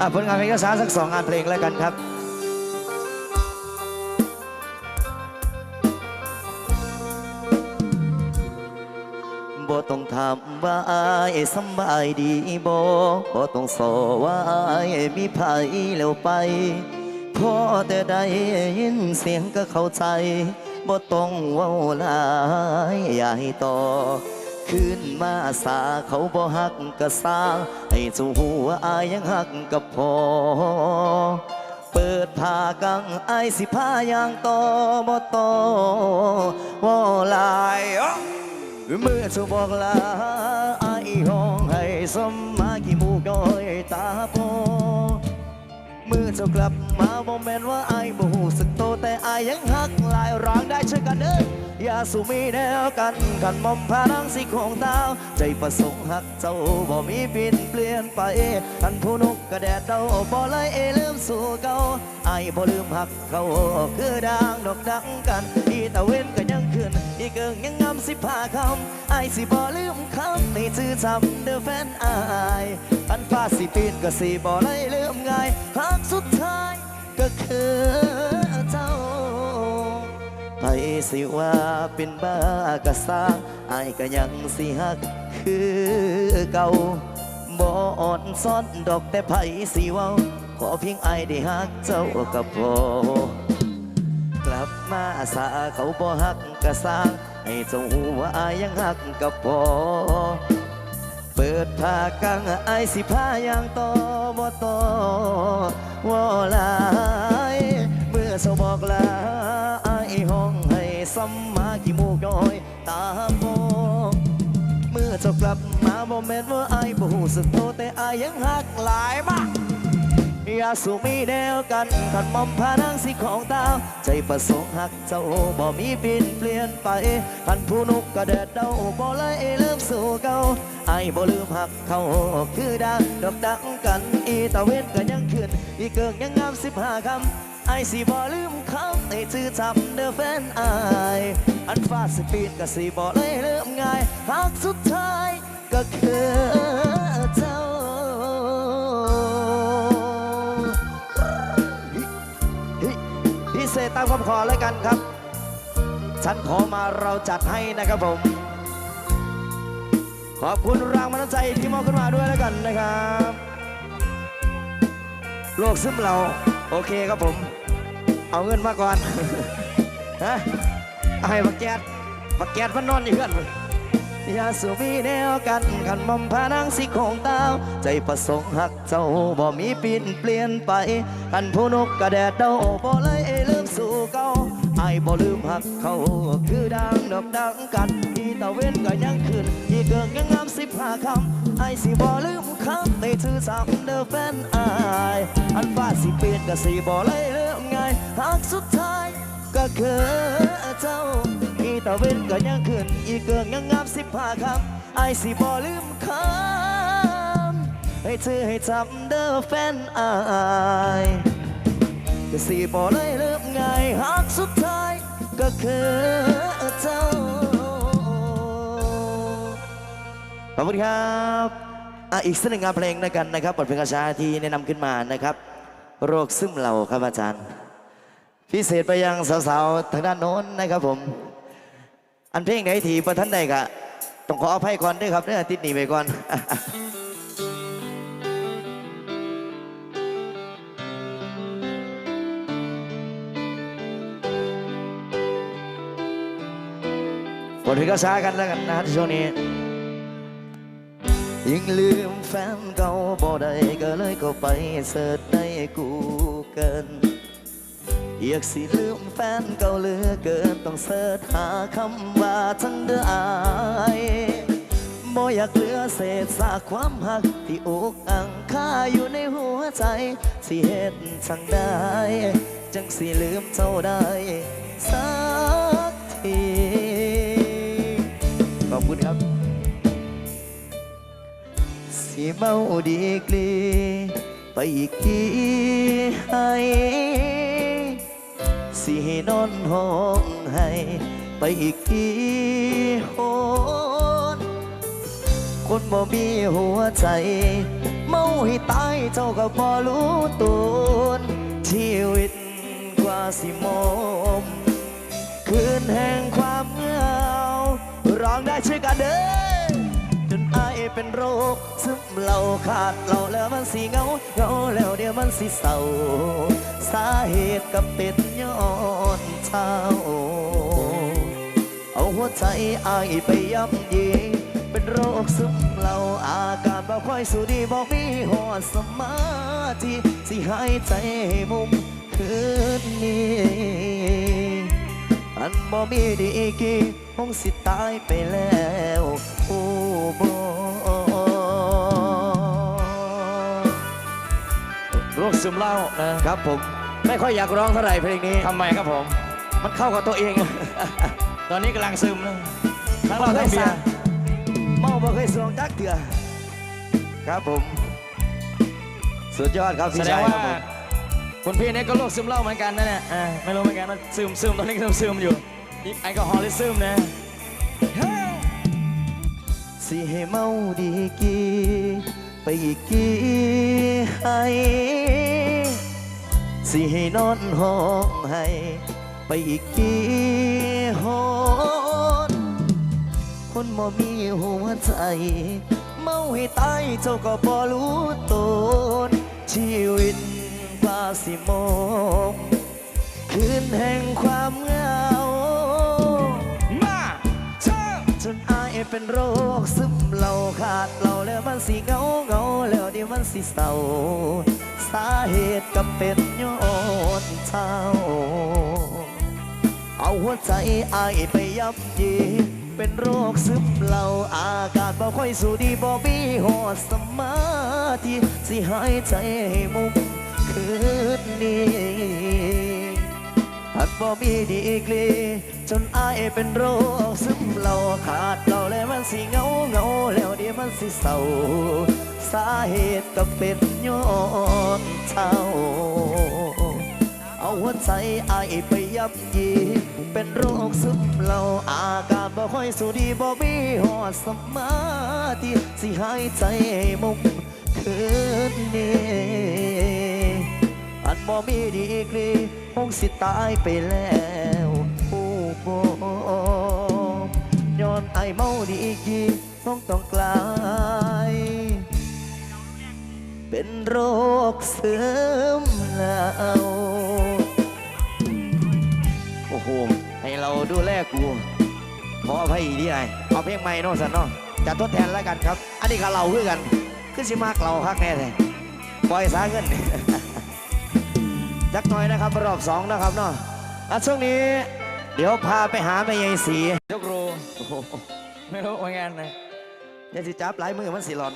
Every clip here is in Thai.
อะผลงานเพลงกษาสักสองงานเพลงแล้วกันครับบ่ต้องถามว่าอายสบายดีบ่บ่ต้องสอว่าอายมีภัยแล้วไปพอแต่ได้ยินเสียงก็เข้าใจบ่ต้องเว้าหลายอย่าให้ต่อ ขึ้นมาสาเขาบ่ฮักก็สร้าให้เจูหัวอายยังฮักกับพอ เปิดผ้ากังไอสิผ้ายางต่อบ่ต่อว่าลายอ๊ะเมื่อเธอบอกลาไอ้ห้องให้สมมากี่มูกน้อยตาโปเมื่อจ้ากลับมา แมนว่าไอ้บ่หูสึกโตแต่ไอ้ยังหักหลายร่างได้ช่วยกันเด้ออย่าสู้มีแนวกันกันมอมพานังสิของดาใจประสงค์หักเจ้าบ่มีปินเปลี่ยนไปทันผู้นกกระแดดเดาบ่เลยเอลืมสู่เก่าไอ้บ่ลืมหักเขาคือดังดอกดังกันอีตะเว้นก็ยังขึ้นอีเกิงยังงำสิบห้าคำไอายสิบ่ลืมคำในชื่อจำเด้อแฟนไอายอันฟ้าสิปีนก็สิบ่ไล่ลืมง่ายหักสุดท้าย ก็คือเจ้าไปสิว่าเป็นบ้ากะสร้างไอายก็ยังสิหักคือเก่าบ่อ่อนซ้อนดอกแต่ไผสิเว้าขอเพียงไอายได้หักเจ้าก็พอกลับมาสาเขาบ่ฮักกะสร้างให้เจ้าหูว่าอายยังฮักกับพอ เปิดผ้ากังไอสิผ้ายังต่อบ่ต่อว่าหลายเมื่อเจ้าบอกลาไอห้องให้ซ้ำมากี่มูกน้อยตาโบเมื่อเจ้ากลับมาบ่แม่นว่าไอบ่หูสึกโตแต่อายังฮักหลายมากอย่าสูมีแนวกันขันมอมพานังสิของดาใจประสงค์หักเจ้าบ่มีปินเปลี่ยนไปพันผู้นุกกระเด็ดเดาบ่เลยลืมสู่เก่า ไอ้บ่ลืมหักเขาคือดังดอกดังกันอีตะเวนก็ยังขึ้นอีเกิงยังงามสิบห้าคำไอสิบ่ลืมคำให้ชื่อจำเดอแฟนอายอันฟ้าสิปีนก็สิบ่เลยลืมง่ายหักสุดท้ายก็คือเจ้าพิเศษตามคำขอแล้วกันครับ ฉันขอมาเราจัดให้นะครับผม ขอบคุณรางวันใจที่มอบขึ้นมาด้วยแล้วกันนะครับโลกซึมเราโอเคครับผม เอาเงินมาก่อนฮะเอาให้บักแก๊สบักแก๊สมันนอนอยู่เพื่อนมันอย่าสูมีแนวกันขันมอมพานังสิของดาใจประสงค์หักเจ้าบ่มีปินเปลี่ยนไปขันผู้นกกระแดดเดาบ่เลยลืมสู่เก่าไอ้บ่ลืมหักเขาคือดังดอกดังกัน ตะเวนก็ยังขึ้นอีเกิงยังงามสิบห้าคำไอ้ายสิบ่ลืมคำในชื่อสามเด้อแฟนอายอันฟ้าสิเปลี่ยนก็สิบ่เลยลืมง่ายหักสุดท้ายก็คือเจ้าอีตะเวนก็ยังขึ้นอีเกิงยังงามสิบห้าคำไอสิบ่ลืมคำให้เธอให้จำเด้อแฟนอายก็สิบ่เลยลืมง่ายหากสุดท้ายก็คือ ขอบคุณครับอะอีกสักหนึ่งงานเพลงด้วยกันนะครับบทเพลงกระชาที่แนะนำขึ้นมานะครับ โรคซึมเหล่าครับอาจารย์ พิเศษไปยังสาวๆทางด้านโน้นนะครับผม อันเพลงไหนทีประท่านใดกะต้องขออภัยก่อนด้วยครับเนื้อติดหนีไปก่อน บทเพลงก็ช้ากันแล้วกันนะช่วงนี้ ยังลืมแฟนเก่าบ่ได้ก็เลยก็ไปเสิร์ชในกูเกิลอยากสิลืมแฟนเก่าเหลือเกินต้องเสิร์ชหาคำว่าทั้งเดืออายบ่อยากเหลือเศษซากความหัก ที่อกอังคาอยู่ในหัวใจ สิเฮ็ดจังได้ จังสิลืมเจ้าได้สักที ขอบคุณครับ สิเมาดีกรีไปอีกทีให้สิให้นอนห้องให้ไปอีกทีโหนคนบ่มีหัวใจมามาให้ตายเจ้าก็บ่รู้ตัวชีวิตกว่าสิมมคืนแห่งความเหงาร้องได้ช่วยกันเด้อ เป็นโรคซึมเราขาดเราแล้วมันสิเงาเงาแล้วเดี๋ยวมันสิเศร้า สาเหตุก็เป็นย้อนเช้าเอาหัวใจอายไปย่ำยีเป็นโรคซึมเราอาการบ่ค่อยสู้ดีบ่มีหอดสมาธิสิหายใจมุมคืนนี้อันบ่มีดีกี่คงสิตายไปแล้ว โอ้บ่ โรคซึมเหล้านะครับผมไม่ค่อยอยากร้องเท่าไหร่เพลงนี้ทำไมครับผม มันเข้ากับตัวเอง ตอนนี้กำลังซึมนะทั้งเราทั้งเบียร์เมาบ่เคยสวงจักเถื่อครับผม สุดยอดครับแสพี่ดงชายว่าครับผมคุณพี่เนี่ยก็โรคซึมเหล้าเหมือนกันนะเนี่ยอ่าไม่รู้เหมือนกันว่าซึมซึมตอนนี้ก็ซึมซึมอยู่นี่แอลกอฮอล์ลิซึมนะสิให้เมาดีกี ไปอีกกี่ให้สิให้นอนห้องให้ไปอีกกี่หนคนบ่มีหัวใจ เมาให้ตายเจ้าก็บ่รู้ตนชีวิตกว่าสิมองคืนแห่งความ เป็นโรคซึมเราขาดเราแล้วมันสิเงาเงาแล้วเดี๋ยวมันสิเศร้า สาเหตุก็เป็นย้อนเช้าเอาหัวใจอายไปยับยีเป็นโรคซึมเราอาการบ่ค่อยสู้ดีบ่มีหอดสมาธิสิหายใจให้มุมคืนนี้หัดบ่มีดีกลี จนอายเป็นโรคซึมเราขาดเราแล้วมันสิเงาเงาแล้วเดี๋ยวมันสิเศร้าสาเหตุก็เป็นย้อนเช้าเอาหัวใจอายไปยับยีเป็นโรคซึมเราอาการบ่ค่อยสู้ดีบ่มีหอดสมาธิสิหายใจมุมคืนนี้อันบ่มีดีกรีคงสิตายไปแล้วายเมาดีกีต้องต้องกลาย เป็นโรคเสื่อมแล้วโอ้โห ให้เราดูแลกูขออภัยอีกที่ไหนเอาเพลงใหม่เนาะสันเนาะจะทดแทนแล้วกันครับ อันนี้ก็เราคือกันคือสิมากเราคักแน่เลยปล่อยสาเงินจักน่อยนะครับรอบสองนะครับเนาะอะช่วงนี้ เดี๋ยวพาไปหาแม่ยายสียกโรไม่รู้เหมือนกันนะยายสิจับหลายมือมันสิหลอน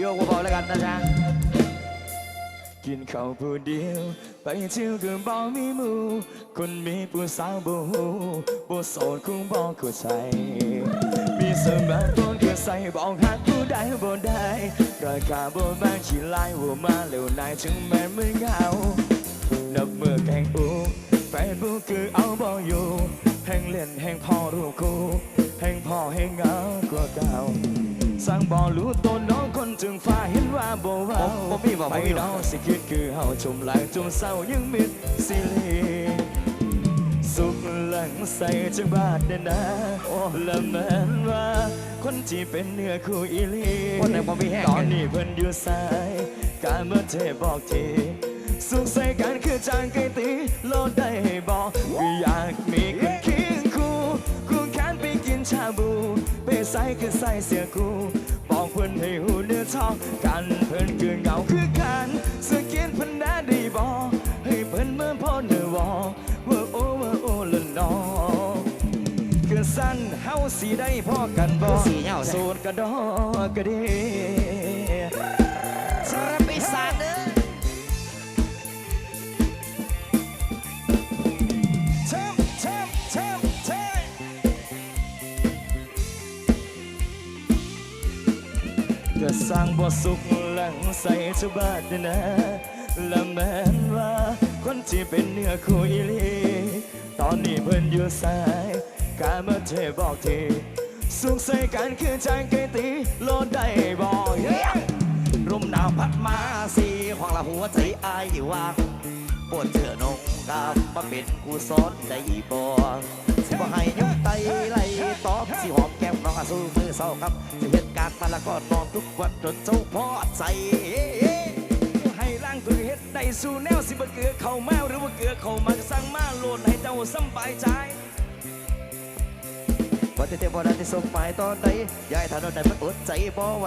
โยกเบาๆแล้วกันนะจ๊ะกินข้าวผู้เดียว ไปเที่ยวก็บ่มีหมู่คนมีผู้สาวบ่ฮู้บ่โสดคงบ่เข้าใจมี สมาร์ทโฟนก็ใส่บอกหาผู้ใดบ่ได้ราคาบ่บางขี้ลายว่ามาเร็วนายถึงแม้มือเหงานับมือแข่งอูแฟนบูคือเอาบ่อยู่แห่งเล่นแห่งพ่อรูปกูแห่งพ่อแห่งเงากว่าเก่าสร้างบ่รู้ตัวน้องคนจึงฟ้าเห็นว่าบ่เว้าบ่บ่มีบ่บ่ไปมีบ่เราสิคิดคือเฮาจุ่มหลังจุ่มเศร้ายังมิดสิลี งใส่จังบาดเดนนะและแม้นว่า คนที่เป็นเนื้อคู่อีหลีคนไหนบ่มีแห้ง ตอนนี้เพิ่นอยู่สาย การเมื่อเทบอกที สุขใส่กันคือจางไกตีโลดได้บอกคืออยากมีคนเคียงคู่คู่แขนไปกินชาบู ไปใส่คือใส่เสียกูบอกเพิ่นให้หูเนื้อทองกันเพิ่นคือเหงาคือกันสกินเพิ่นได้ดีบอกให้เพิ่นเมื่อพ่อเนื้อวอว่าโอ้ สั้นเฮาสีได้พ่อกันบ่คือสิเหงาแท้โสดกระดอกระเดสารปีศาจเด้อเชิมเชิมเชิมเชิมก็สร้างบ่สุขหลังใส่เจ้าบาดเดนะและแม้นว่าคนที่เป็นเนื้อคู่อีหลีตอนนี้เพิ่นอยู่สาย การมาเทบอกทีสุขใส่กันคือจางไกตีโลดได้บอกเฮ้ยลมหนาวพัดมาสีห้องละหัวใจอายว่างปวดเจอนงกามมาเป็นกูสอนได้บ่สิบ่ให้ยุ่งไตไหลตอบสิหอมแก้มน้องอาสู้มือเศร้าครับสิเหตุการณ์มาแล้วก็นอนทุกวันจนเจ้าพ่อใจให้ร่างตัวเฮ็ดได้สู่แนวสิบ่เกลือเข้าแมวหรือว่าเกลือเข้ามาสั่งมาโหลดให้เจ้าสำบายใจ ต่เต็มบ่ได้ที่สมหมายตอนใดยายถานนได้มันอดใจบ่ไหว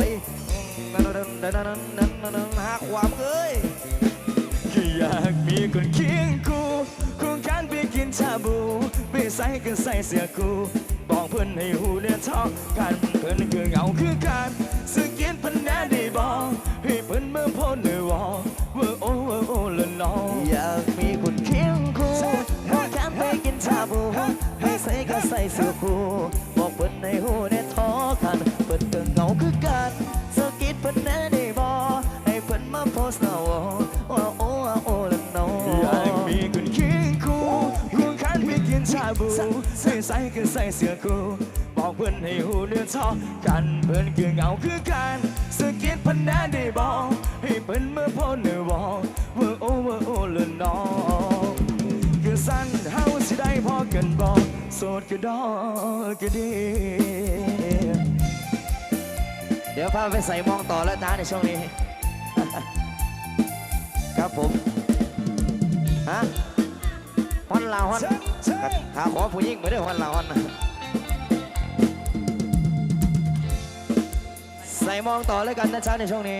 นั่นนั่นนั่นนั่นนั่นนั่นหาความเอ้ยอยากมีคนเคียงคู่คู่กันไปกินชาบูไปใส่กันใส่เสื้อกูบอกเพื่อนให้หูเดือดท้องกันเพื่อนคือเหงาคือกันสกเกียนพันแน่ได้บอกให้เพื่อนเมื่อพ้นเดือวอว่าโอ้ว่าโอ้ละน้องอยากมีคนเคียงคู่พอแค่ไปกินชาบูให้ใส่ก็ใส่เสื้อคู่บอก เพิ่นในหูในท้อคันเพิ่นก็เหงาคือกันสกิดเพิ่นแน่ได้บ่ให้เพิ่นมาโพสต์เอาว่าโอ้ว่าโอ้ละน้ออยากมีคนเคียงคู่คู่กันไปกินชาบูให้ใส่ก็ใส่เสื้อกูบอกเพื่อนให้หูเดือดท้อกันเพื่อนคือเหงาคือกันสกเกียนพันแน่ได้บอกให้เพื่อนมื่อพ้นเดือวอว่าโอ้ว่าโอ้ละน้องคือสั้นเฮาสิได้พอกันบอก สดก็ดอกก็ดี เดี๋ยวพาไปใส่มองต่อแล้วนะในช่วงนี้ ครับผม ฮะฮอนลาวฮอนขาขอผู้หญิงไปด้วยฮอนลาวฮอนใส่มองต่อแล้วกันนะจ๊ะในช่วงนี้